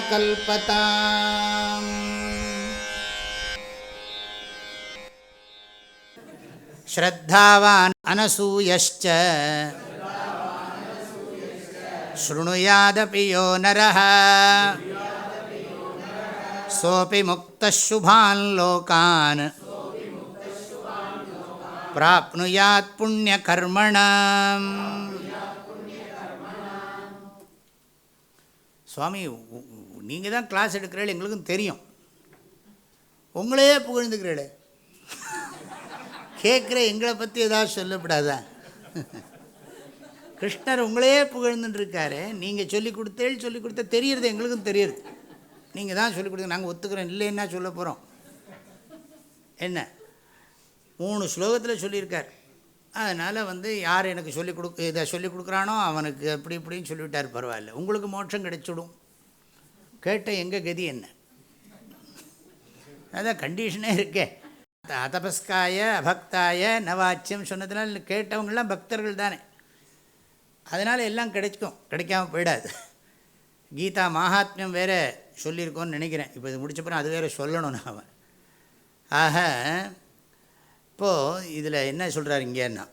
कल्पताम्। श्रद्धावान् अनसूयश्च। शृणुयादपि यो नरः। सोऽपि मुक्तः शुभान् लोकान्। प्राप्नुयात् पुण्यकर्मणाम् சுவாமி நீங்கள் தான் கிளாஸ் எடுக்கிறீள் எங்களுக்கும் தெரியும். உங்களையே புகழ்ந்துக்கிறீளே கேட்குற எங்களை பற்றி ஏதாவது சொல்லப்படாதா? கிருஷ்ணர் உங்களையே புகழ்ந்துட்டுருக்காரு நீங்கள் சொல்லிக் கொடுத்தேள் சொல்லிக் கொடுத்த தெரியறது எங்களுக்கும் தெரியுது நீங்கள் தான் சொல்லிக் கொடுங்க நாங்கள் ஒத்துக்கிறோம். இல்லைன்னா சொல்ல போகிறோம் என்ன? மூணு ஸ்லோகத்தில் சொல்லியிருக்கார். அதனால் வந்து யார் எனக்கு சொல்லிக் கொடு இதை சொல்லிக் கொடுக்குறானோ அவனுக்கு அப்படி இப்படின்னு சொல்லிவிட்டார் பரவாயில்ல. உங்களுக்கு மோட்சம் கிடைச்சிடும். கேட்ட எங்கள் கதி என்ன? அதான் கண்டிஷனே இருக்கே. அதபஸ்காய அபக்தாய நவாச்சியம் சொன்னதுனால கேட்டவங்களாம் பக்தர்கள் தானே. அதனால் எல்லாம் கிடைக்கும். கிடைக்காம போயிடாது. கீதா மகாத்மியம் வேறு சொல்லியிருக்கோன்னு நினைக்கிறேன். இப்போ இது முடிச்சப்பறம் அது வேறு சொல்லணும் நான் ஆக இப்போது இதில் என்ன சொல்கிறார் இங்கேன்னா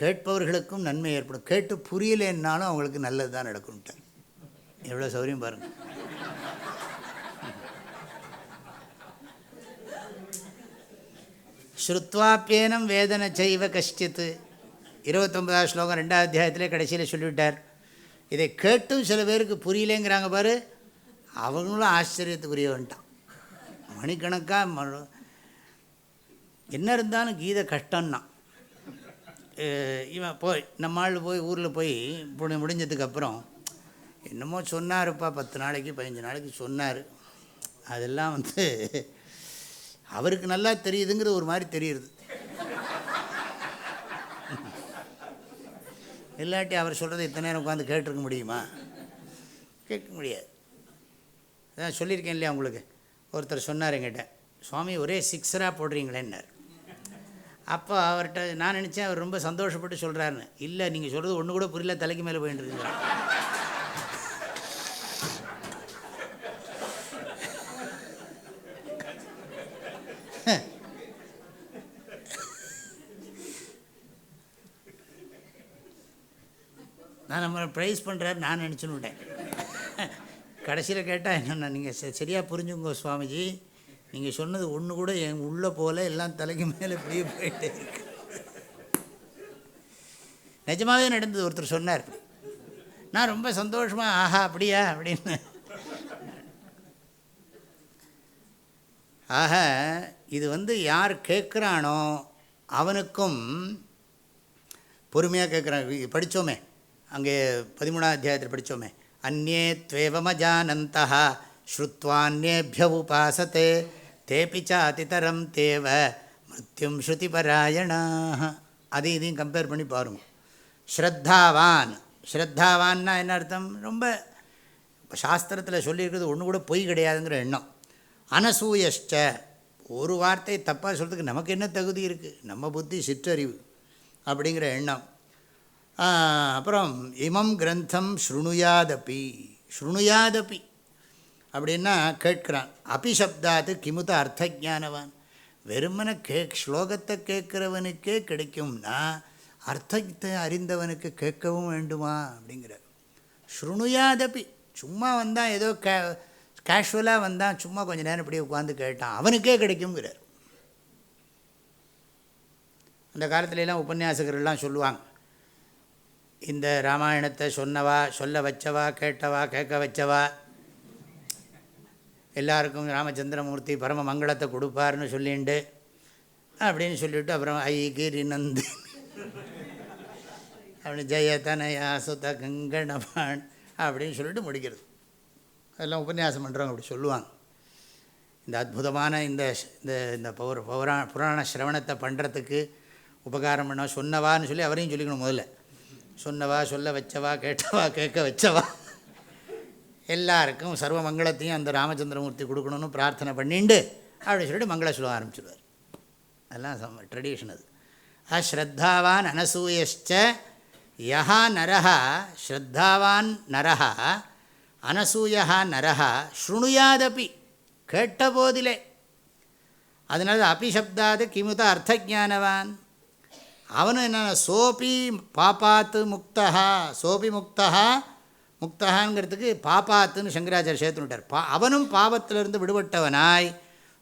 கேட்பவர்களுக்கும் நன்மை ஏற்படும். கேட்டு புரியலைன்னாலும் அவங்களுக்கு நல்லது தான் நடக்கும்ட்டேன் எவ்வளோ சௌரியம் பாருங்கள் ஸ்ருத்வாப்பியேனம் வேதனை செய்வ கஷ்டித்து. இருபத்தொம்பதாவது ஸ்லோகம் ரெண்டாவது அத்தியாயத்திலே கடைசியில் சொல்லிவிட்டார். இதை கேட்டும் சில பேருக்கு புரியலேங்கிறாங்க பாரு. அவங்களும் ஆச்சரியத்துக்குரியவன்ட்டான் மணிக்கணக்காக என்ன இருந்தாலும் கீதை கஷ்டம்னா இவன் போய் நம்ம ஆள் போய் ஊரில் போய் இப்படி முடிஞ்சதுக்கப்புறம் என்னமோ சொன்னார்ப்பா பத்து நாளைக்கு பதினஞ்சு நாளைக்கு சொன்னார். அதெல்லாம் வந்து அவருக்கு நல்லா தெரியுதுங்கிற ஒரு மாதிரி தெரியுது இல்லாட்டி அவர் சொல்கிறத இத்தனை நேரம் உட்காந்து கேட்டிருக்க முடியுமா? கேட்க முடியாது. அதான் சொல்லியிருக்கேன் இல்லையா உங்களுக்கு? ஒருத்தர் சொன்னார் எங்கிட்ட சுவாமி ஒரே சிக்ஸராக போடுறீங்களேன்னார். அப்போ அவர்கிட்ட நான் நினச்சேன் அவர் ரொம்ப சந்தோஷப்பட்டு சொல்கிறாருன்னு இல்லை நீங்கள் சொல்கிறது ஒன்று கூட புரியல தலைக்கு மேலே போயிட்டு இருக்கீங்க நான் நம்ம ப்ரைஸ் பண்ணுறாரு நான் நினச்சுன்னுட்டேன் கடைசியில் கேட்டால் என்னென்ன நீங்கள் சரியாக புரிஞ்சுங்க சுவாமிஜி. நீங்கள் சொன்னது ஒன்று கூட என் உள்ளே போல எல்லாம் தலைக்கு மேலே இப்படியே போயிட்டே இருக்கு. நிஜமாகவே நடந்தது ஒருத்தர் சொன்னார். நான் ரொம்ப சந்தோஷமாக ஆஹா அப்படியா அப்படின்னு. ஆக இது வந்து யார் கேட்குறானோ அவனுக்கும் பொறுமையாக கேட்குறான். படித்தோமே அங்கே பதிமூணாம் அத்தியாயத்தில் படித்தோமே அந்நே துவேவமஜானந்தா ஸ்ருத்வான்யேபிய உபாசத்தே தேபி சாதிதரம் தேவ மிருத்யும் ஸ்ருதிபராயணாக அதையும் இதையும் கம்பேர் பண்ணி பாருங்க. ஸ்ரத்தாவான். ஸ்ரத்தாவான்னா என்ன அர்த்தம்? ரொம்ப சாஸ்திரத்தில் சொல்லியிருக்கிறது ஒன்று கூட பொய் கிடையாதுங்கிற எண்ணம். அனசூயஷ்ட. ஒரு வார்த்தை தப்பாக சொல்கிறதுக்கு நமக்கு என்ன தகுதி இருக்குது நம்ம புத்தி சிற்றறிவு அப்படிங்கிற எண்ணம். அப்புறம் இமம் கிரந்தம் ஸ்ருணுயாதபி. ஸ்ருணுயாதபி. அப்படின்னா கேட்குறான். அபிசப்தாது கிமுத அர்த்த ஜானவான் வெறுமனை கே ஸ்லோகத்தை கேட்குறவனுக்கே கிடைக்கும்னா அர்த்தத்தை அறிந்தவனுக்கு கேட்கவும் வேண்டுமா? அப்படிங்கிற ஸ்ருணுயாதபி. சும்மா வந்தால் ஏதோ கே கேஷுவலாக வந்தான் சும்மா கொஞ்சம் நேரம் இப்படி உட்காந்து கேட்டான். அவனுக்கே கிடைக்குங்கிறார் அந்த காலத்துலலாம் உபன்யாசகர்கள்லாம் சொல்லுவாங்க. இந்த ராமாயணத்தை சொன்னவா சொல்ல வச்சவா கேட்டவா கேட்க வச்சவா எல்லாருக்கும் ராமச்சந்திரமூர்த்தி பரம மங்களத்தை கொடுப்பார்னு சொல்லிண்டு அப்படின்னு சொல்லிவிட்டு அப்புறம் ஐ கிரி நந்து. அப்படின்னு ஜெயதனயா சுத கங்கணபான் அப்படின்னு சொல்லிட்டு முடிக்கிறது. அதெல்லாம் உபன்யாசம் பண்ணுறவங்க அப்படி சொல்லுவாங்க. இந்த அற்புதமான இந்த இந்த இந்த பௌர பௌரா புராண சிரவணத்தை பண்ணுறதுக்கு உபகாரம் பண்ண சொன்னவான்னு சொல்லி அவரையும் சொல்லிக்கணும் முதல்ல. சொன்னவா சொல்ல வச்சவா கேட்டவா கேட்க வச்சவா. எல்லாருக்கும் சர்வ மங்களத்தையும் அந்த ராமச்சந்திரமூர்த்தி கொடுக்கணும்னு பிரார்த்தனை பண்ணிண்டு அப்படின்னு சொல்லிட்டு மங்கள சொல்ல ஆரம்பிச்சிடுவார் அதெல்லாம் சம் ட்ரெடிஷன் அது. அஸ்ரத்தாவான் அனசூயச்ச யஹா நரஹா ஸ்ரத்தாவான் நரஹா அனசூயா நரஹா ஸ்ருணுயாதபி கேட்ட போதிலே அதனால் அபிசப்தாது கிமுத அர்த்தஜானவான். அவனும் என்னென்ன சோபி பாப்பாத்து முக்தா சோபி முக்தா முக்தகாங்கிறதுக்கு பாப்பாத்துன்னு சங்கராச்சாரிய சேர்த்துனுட்டார் பா அவனும் பாவத்திலிருந்து விடுபட்டவனாய்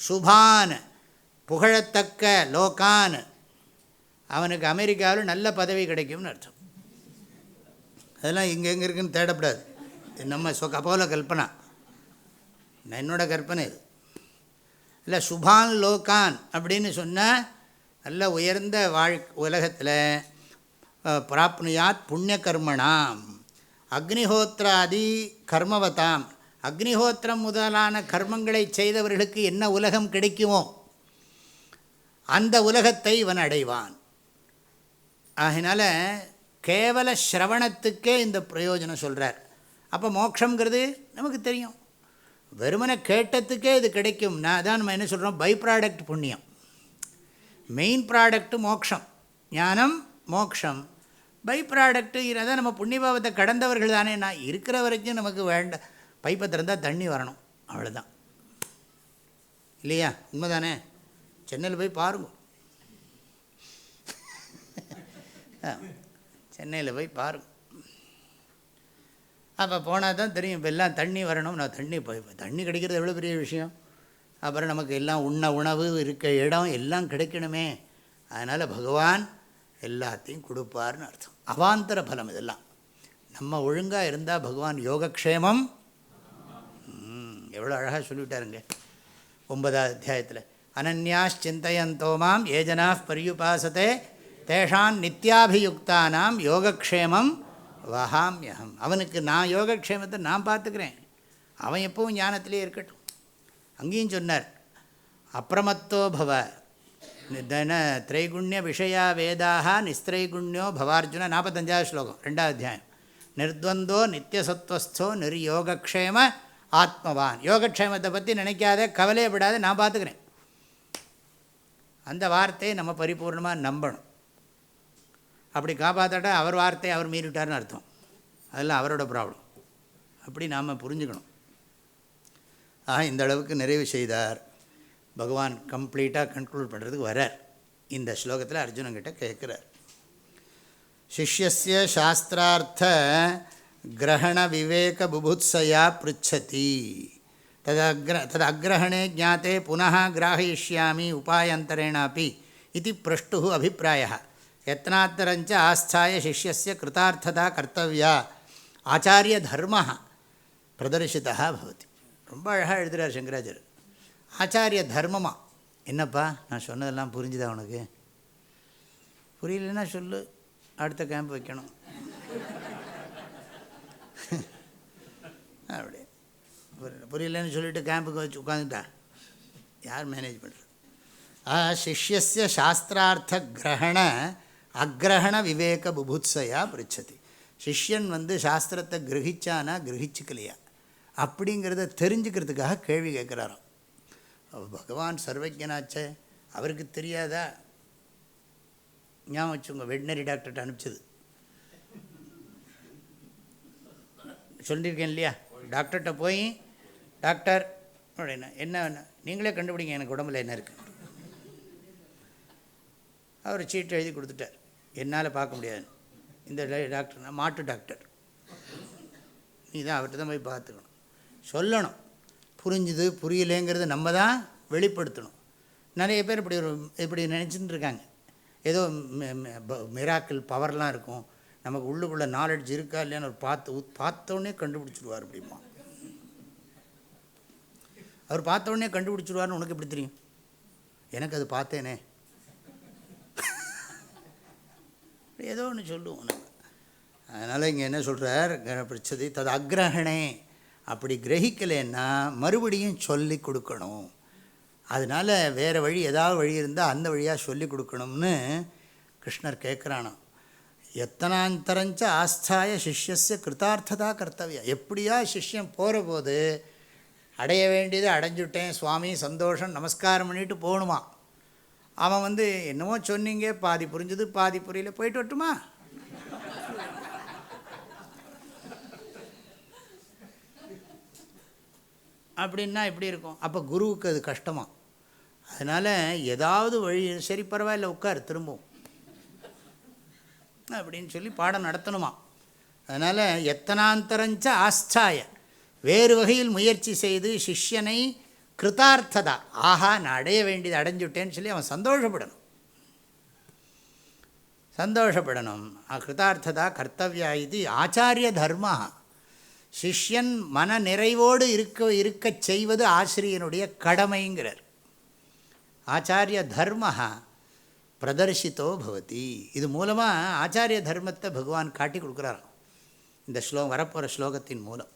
சுபான் புகழத்தக்க லோகான். அவனுக்கு அமெரிக்காவில் நல்ல பதவி கிடைக்கும்னு அர்த்தம். அதெல்லாம் இங்கே எங்கே இருக்குன்னு தேடப்படாது. நம்ம சொ அப்போல கல்பனா என்னோட கற்பனை இது. இல்லை சுபான் லோகான் அப்படின்னு சொன்னால் நல்ல உயர்ந்த வாழ் உலகத்தில் பிராப்னுயாத் புண்ணிய கர்மணாம் அக்னிஹோத்ராதி கர்மவதாம். அக்னிஹோத்திரம் முதலான கர்மங்களை செய்தவர்களுக்கு என்ன உலகம் கிடைக்குமோ அந்த உலகத்தை இவன் அடைவான். ஆகினால கேவல ஸ்ரவணத்துக்கே இந்த பிரயோஜனம் சொல்கிறார் அப்போ மோட்சங்கிறது நமக்கு தெரியும். வெறுமனை கேட்டத்துக்கே இது கிடைக்கும். நான் தான் நம்ம என்ன சொல்கிறோம் பை ப்ராடக்ட் புண்ணியம். மெயின் ப்ராடக்ட்டு மோக்ஷம். ஞானம் மோக்ஷம். பை ப்ராடக்ட்டு இதான் நம்ம புண்ணியபாவத்தை கடந்தவர்கள் தானே. நான் இருக்கிற வரைக்கும் நமக்கு வேண்ட பைப்பை திறந்தால் தண்ணி வரணும். அவ்வளோதான் இல்லையா? உண்மைதானே? சென்னையில் போய் பாருங்க. சென்னையில் போய் பாருங்க. அப்போ போனால் தான் தெரியும் இப்போ எல்லாம் தண்ணி வரணும். நான் தண்ணி போய் தண்ணி கிடைக்கிறது எவ்வளோ பெரிய விஷயம்? அப்புறம் நமக்கு எல்லாம் உண்ண உணவு இருக்க இடம் எல்லாம் கிடைக்கணுமே. அதனால் பகவான் எல்லாத்தையும் கொடுப்பார்னு அர்த்தம். அவாந்தர பலம் இதெல்லாம். நம்ம ஒழுங்காக இருந்தால் பகவான் யோகக்ஷேமம். எவ்வளோ அழகாக சொல்லிவிட்டாருங்க. ஒன்பதாவது அத்தியாயத்தில் அனன்யாஸ் சிந்தையந்தோ ஏஜனா பரியுபாசத்தை தேஷான் நித்யாபியுக்தானாம் யோகக்ஷேமம் வகாமியகம் அவனுக்கு நான் யோகக்ஷேமத்தை நான் பார்த்துக்கிறேன். அவன் எப்பவும் ஞானத்திலே இருக்கட்டும். அங்கேயும் சொன்னார் அப்பிரமத்தோ பவ தன திரைகுண்ய விஷயா வேதாக நிஸ்திரைகுண்யோ பவார்ஜுன நாற்பத்தஞ்சாவது ஸ்லோகம் ரெண்டாவது அத்தியாயம். நிர்த்வந்தோ நித்தியசத்வஸ்தோ நிர்யோகக்ஷேம ஆத்மவான். யோகக்ஷேமத்தை பற்றி நினைக்காத கவலையை விடாத நான் பார்த்துக்கிறேன் அந்த வார்த்தையை நம்ம பரிபூர்ணமாக நம்பணும். அப்படி காப்பாற்றட்ட அவர் வார்த்தையை அவர் மீறிட்டார்னு அர்த்தம். அதெல்லாம் அவரோட ப்ராப்ளம் அப்படி நாம் புரிஞ்சுக்கணும். ஆக இந்த அளவுக்கு நிறைவு செய்தார். பகவான் கம்ப்ளீட்டாக கன்க்ளூட் பண்ணுறதுக்கு வரார் இந்த ஸ்லோகத்தில் அர்ஜுனங்கிட்ட கேட்குறார் சிஷ்யசிய சாஸ்திரார்த்த கிரகண விவேக புபுத்சயா பிருச்சதி ததக்ர தது அக்ரஹணே ஜாத்தே புனः கிராகயிஷ்யாமி உபாயந்தரேணாப்பி இது பிரஷ்டு அபிப்பிராய யத்னாத்தரஞ்ச ஆஸ்தாய சிஷ்யस्य கிருதார்த்ததா கர்த்தவியா ஆச்சாரிய தர்ம பிரதர்ஷிதா பவதி ரொம்ப அழகாக எழுதுகிறார் சங்கராச்சாரியர் ஆச்சாரிய தர்மமா? என்னப்பா? நான் சொன்னதெல்லாம் புரிஞ்சுதா உனக்கு? புரியலன்னா சொல்லு. அடுத்த கேம்ப் வைக்கணும். அப்படி புரியலன்னு சொல்லிட்டு கேம்புக்கு வச்சு உட்காந்துட்டா யார் மேனேஜ் பண்ணுறது ஆ சிஷ்யசிய சாஸ்திரார்த்த கிரகண அக்ரஹண விவேக புபுத்சையா பிரிச்சதி சிஷ்யன் வந்து சாஸ்திரத்தை கிரகிச்சானா கிரகிச்சுக்கலையா? அப்படிங்கிறத தெரிஞ்சுக்கிறதுக்காக கேள்வி கேட்குறாராம் பகவான் சர்வஜனாச்சே அவருக்கு தெரியாதா? ஞாபகம் வச்சுங்க வெட்டினரி டாக்டர்கிட்ட அனுப்பிச்சது. சொல்லியிருக்கேன் இல்லையா? டாக்டர்கிட்ட போய் டாக்டர் அப்படின்னா என்ன நீங்களே கண்டுபிடிங்க எனக்கு உடம்புல என்ன இருக்குது அவர் சீட்டு எழுதி கொடுத்துட்டார். என்னால் பார்க்க முடியாது. இந்த டாக்டர்னா மாட்டு டாக்டர். நீ தான் அவர்கிட்ட தான் போய் பார்த்துக்கணும். சொல்லணும். புரிஞ்சுது புரியலேங்கிறது நம்ம தான் வெளிப்படுத்தணும். நிறைய பேர் இப்படி ஒரு இப்படி நினச்சிட்டு இருக்காங்க. ஏதோ மிராக்கிள் பவர்லாம் இருக்கும். நமக்கு உள்ளுக்குள்ளே நாலெட்ஜ் இருக்கா இல்லையான்னு ஒரு பார்த்து பார்த்தோன்னே கண்டுபிடிச்சிடுவார் அப்படிமா. அவர் பார்த்தோடனே கண்டுபிடிச்சிடுவார்னு உனக்கு எப்படி தெரியும்? எனக்கு அது பார்த்தேனே. ஏதோ ஒன்று சொல்லுவோம் நம்ம. அதனால் இங்கே என்ன சொல்கிறார் பிரச்சதி தது அக்ரஹணே. அப்படி கிரகிக்கலைன்னா மறுபடியும் சொல்லி கொடுக்கணும். அதனால் வேறு வழி ஏதாவது வழி இருந்தால் அந்த வழியாக சொல்லி கொடுக்கணும்னு கிருஷ்ணர் கேட்குறானோ எத்தனாந்தரஞ்ச ஆஸ்தாய சிஷ்யஸ்ய கிருத்தார்த்ததா கர்த்தவியா. எப்படியா சிஷ்யம் போகிற போது அடைய வேண்டியது அடைஞ்சுட்டேன் சுவாமி சந்தோஷம் நமஸ்காரம் பண்ணிட்டு போகணுமா அவன் வந்து என்னமோ சொன்னீங்க பாதி புரிஞ்சது பாதி புரியல போயிட்டு வரட்டுமா? அப்படின்னா எப்படி இருக்கும்? அப்போ குருவுக்கு அது கஷ்டமாக அதனால் ஏதாவது வழி சரி பரவாயில்ல உட்கார் திரும்பவும். அப்படின்னு சொல்லி பாடம் நடத்தணுமா? அதனால் எத்தனாந்தரஞ்ச ஆஸ்தாய வேறு வகையில் முயற்சி செய்து சிஷ்யனை கிருதார்த்ததா. ஆஹா நான் அடைய வேண்டியது அடைஞ்சுட்டேன்னு சொல்லி அவன் சந்தோஷப்படணும். சந்தோஷப்படணும். கிருதார்த்ததா கர்த்தவியா இது ஆச்சாரிய தர்மா. சிஷ்யன் மன நிறைவோடு இருக்க இருக்கச் செய்வது ஆசிரியனுடைய கடமைங்கிறார். ஆச்சாரிய தர்மஹா பிரதர்ஷித்தோ பவதி. இது மூலமாக ஆச்சாரிய தர்மத்தை பகவான் காட்டி கொடுக்குறாராம். இந்த ஸ்லோ வரப்போகிற ஸ்லோகத்தின் மூலம்.